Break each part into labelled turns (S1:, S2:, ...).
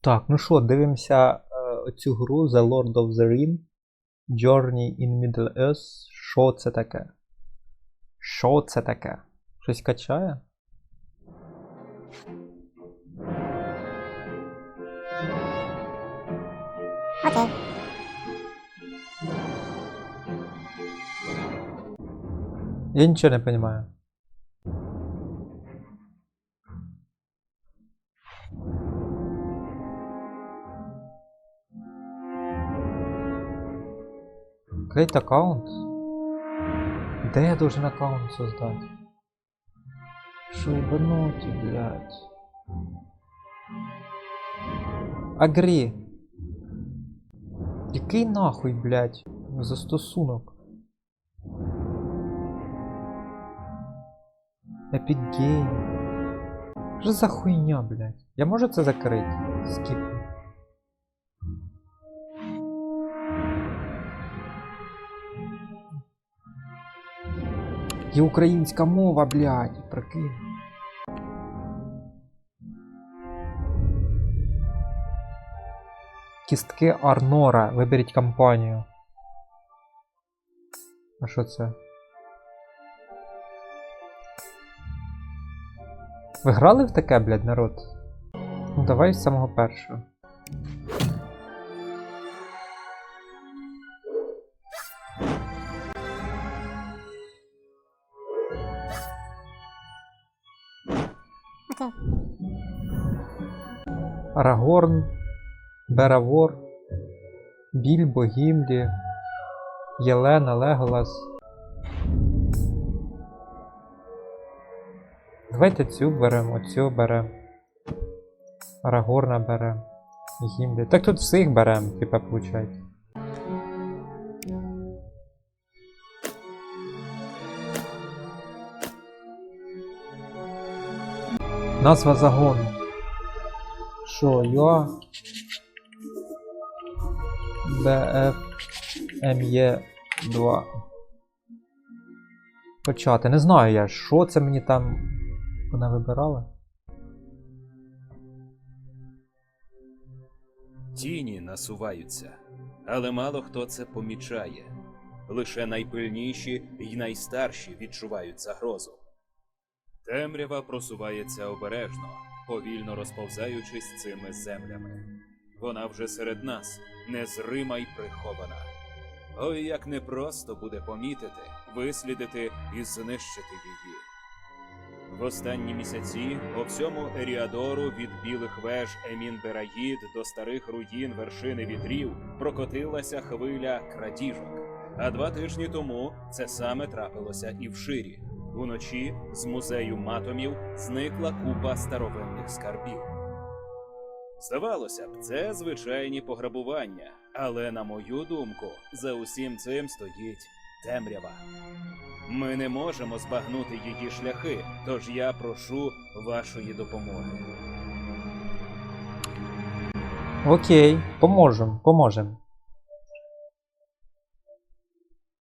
S1: Так, ну що, дивимося е, оцю гру The Lord of the Ring Journey in Middle-earth. Що це таке? Що це таке? Щось качає?
S2: Окей.
S1: Я нічого не розумію. Create аккаунт? Де я должен аккаунт создать? Шо ебануті, блядь? Агрі. Який нахуй, блядь? Застосунок. Epic Game. Що за хуйня, блядь? Я можу це закрити? Скіп. Є українська мова, блядь, прикинь. Кістки Арнора. Виберіть компанію. А що це? Ви грали в таке, блядь, народ? Ну давай з самого першого. Арагорн, Беравор, Більбо, Гімлі, Єлена, Леголас. Давайте цю беремо, цю беремо. Арагорна беремо. Гімлі. Так тут всіх беремо, типа, виходить. Назва загону. Що, ЮА? БФ МЄ 2. Почати. Не знаю я, що це мені там вона вибирала.
S3: Тіні насуваються, але мало хто це помічає. Лише найпильніші й найстарші відчувають загрозу. Темрява просувається обережно, повільно розповзаючись цими землями. Вона вже серед нас, незрима й прихована. Ой, як непросто буде помітити, вислідити і знищити її. В останні місяці по всьому Еріадору від білих веж Емін-Бераїд до старих руїн вершини вітрів прокотилася хвиля крадіжок. А два тижні тому це саме трапилося і в Ширі. Уночі з музею матомів зникла купа старовинних скарбів. Здавалося б, це звичайні пограбування, але на мою думку, за усім цим стоїть темрява. Ми не можемо збагнути її шляхи, тож я прошу вашої допомоги.
S1: Окей, поможем, поможем.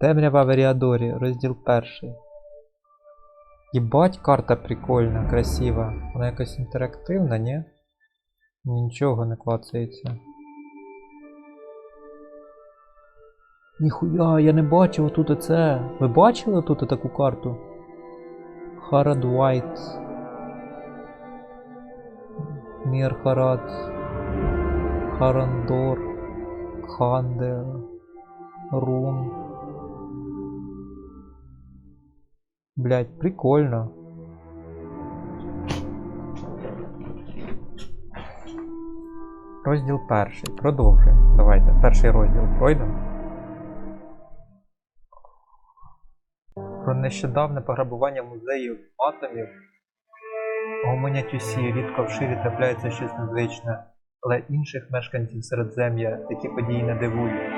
S1: Темрява в Еріадорі, розділ перший. Єбать, карта прикольна, красива. Вона якась інтерактивна, ні? Нічого не клацається. Ніхуя, я не бачив тут оце. Ви бачили тут таку карту? Харад Вайт. Мір Харад. Харандор. Хандер. Рун. Блять, прикольно. Розділ перший. Продовжуємо. Давайте. Перший розділ пройдемо. Про нещодавне пограбування музеїв атомів. Гомонять усі, рідко в ширі трапляється щось незвичне, але інших мешканців середзем'я такі події не дивують.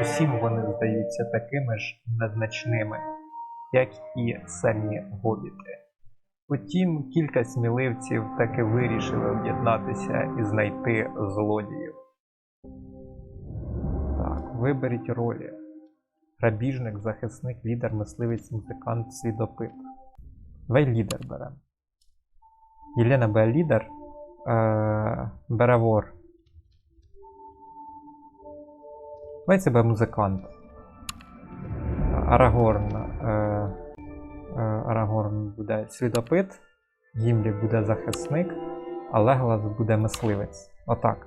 S1: Усім вони здаються такими ж незначними, як і самі гобіти. Утім, кілька сміливців таки вирішили об'єднатися і знайти злодіїв. Так, виберіть ролі. Грабіжник, захисник, лідер, мисливець, музикант, свідопит. Давай лідер беремо. Єлена бере лідер. Е, Беревор. Давай себе музикант. Арагорн. Е, Арагорн буде слідопит, Гімлі буде захисник, а Леголас буде мисливець. Отак.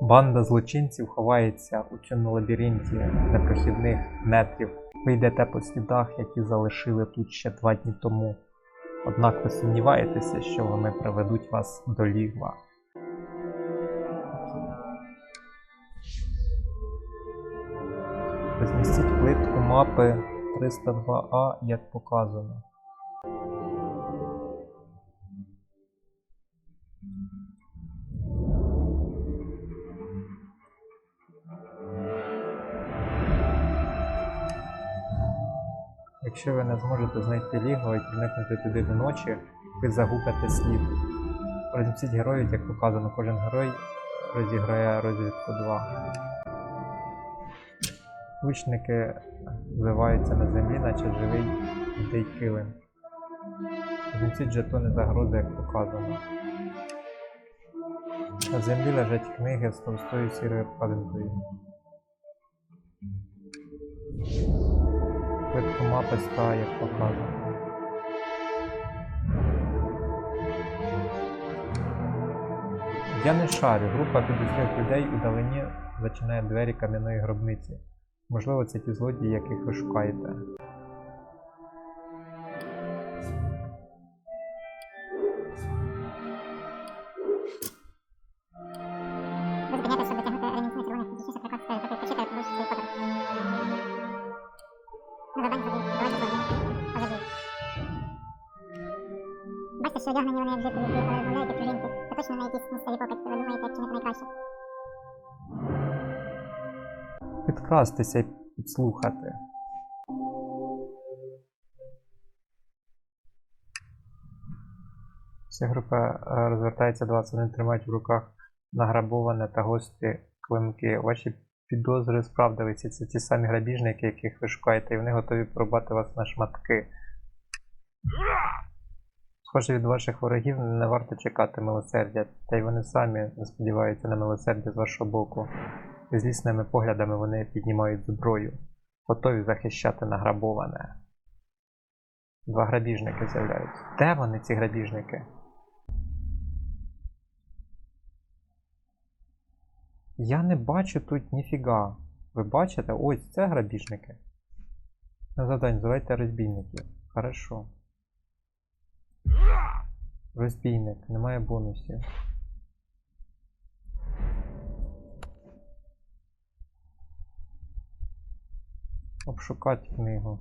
S1: Банда злочинців ховається у цьому лабіринті непрохідних метрів. Ви йдете по слідах, які залишили тут ще два дні тому. Однак ви сумніваєтеся, що вони приведуть вас до лігва. Розмістіть плитку мапи 302А, як показано. Якщо ви не зможете знайти лігво і проникнути туди до ночі, ви загубите слід. Розмістіть героїв, як показано, кожен герой розіграє розвідку 2. Лучники зливаються на землі, наче живий дикий килим. Розмістіть жетони загрози, як показано. На землі лежать книги з товстою сірою обкладинкою. Плитку мапи ста, як показано. Я не шарю. Група підозрілих людей у далині зачинає двері кам'яної гробниці. Можливо, це ті злодії, яких ви шукаєте.
S2: Бачите, що одягнені вони як жителі, які розмовляють як чужинці. Це точно на якісь місцеві покидьки, ви думаєте, як чинити найкраще.
S1: Підкрастися і підслухати. Вся група е, розвертається до вас, вони тримають в руках награбоване та гострі клинки. Ваші підозри справдилися. Це ті самі грабіжники, яких ви шукаєте, і вони готові порубати вас на шматки. Схоже, від ваших ворогів не варто чекати милосердя, та й вони самі не сподіваються на милосердя з вашого боку. Злісними поглядами вони піднімають зброю, готові захищати награбоване. Два грабіжники з'являються. Де вони, ці грабіжники? Я не бачу тут ніфіга. Ви бачите? Ось це грабіжники. На завдання звайте розбійників. Хорошо. Розбійник, немає бонусів. Обшукати книгу.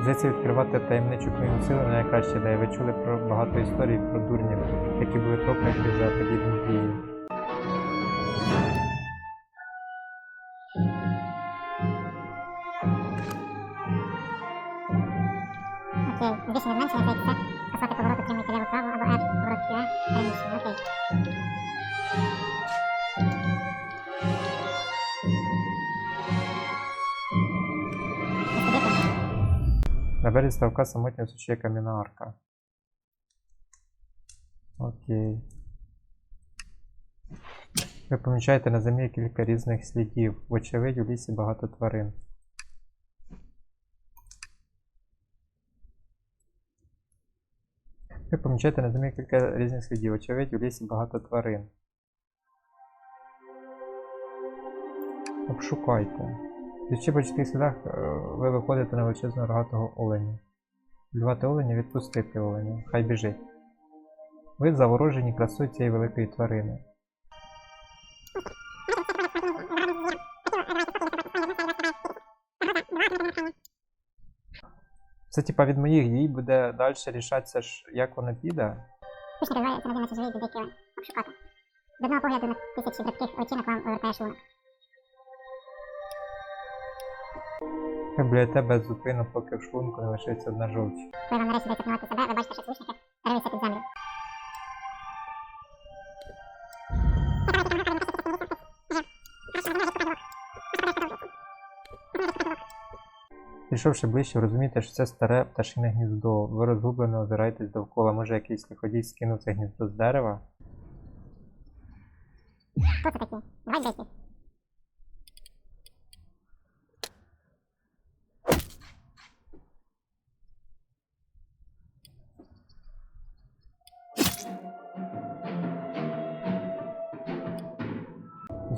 S1: Здається, відкривати таємничу книгу сили найкраща ідея. Ви чули про багато історій про дурнів, які були прокляті за подібні дії. На березі ставка самотня сучає кам'яна арка. Окей. Ви помічаєте на землі кілька різних слідів. Вочевидь, у лісі багато тварин. Ви помічаєте на землі кілька різних слідів. Очевидь, у лісі багато тварин. Обшукайте. По чітких слідах е, ви виходите на величезного рогатого оленя. Вбивати оленя, відпустити оленя. Хай біжить. Ви заворожені красою цієї великої тварини. Це типа від моїх дій буде далі рішатися, як воно піде.
S2: Пішли розвивається на дивно живий дикий. Обшукати. З одного погляду на тисячі бридких очінок вам вивертає шлунок.
S1: Ви блюєте без зупину, поки в шлунку не лишиться одна жовч.
S2: Коли вам нарешті дається панувати себе, ви бачите, що слушники рилися під землю.
S1: Пішовши ближче, розумієте, що це старе пташине гніздо. Ви розгублено озираєтесь довкола. Може якийсь лиходій скинув це гніздо з дерева?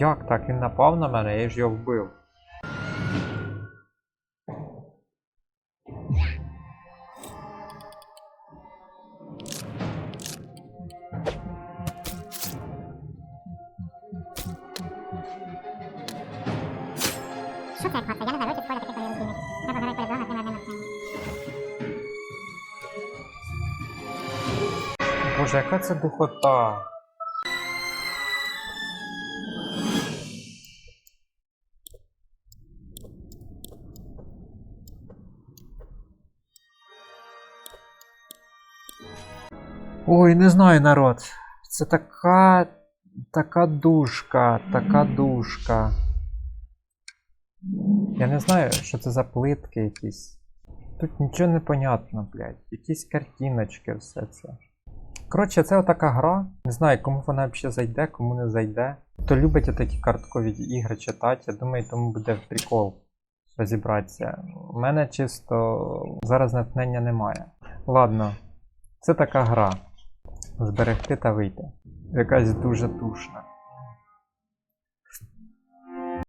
S1: Як так? Він напав на мене, я ж його вбив.
S2: Що це як? Я не знаю. Треба грати перед вами, тим одним.
S1: Боже, яка це духота? Ой, не знаю, народ. Це така. така душка, така душка. Я не знаю, що це за плитки якісь. Тут нічого не понятно, блядь. Якісь картиночки, все це. Коротше, це отака гра. Не знаю, кому вона взагалі зайде, кому не зайде. Хто любить такі карткові ігри читати, я думаю, тому буде прикол розібратися. У мене чисто зараз натхнення немає. Ладно, це така гра. Зберегти та вийти. Якась дуже душна.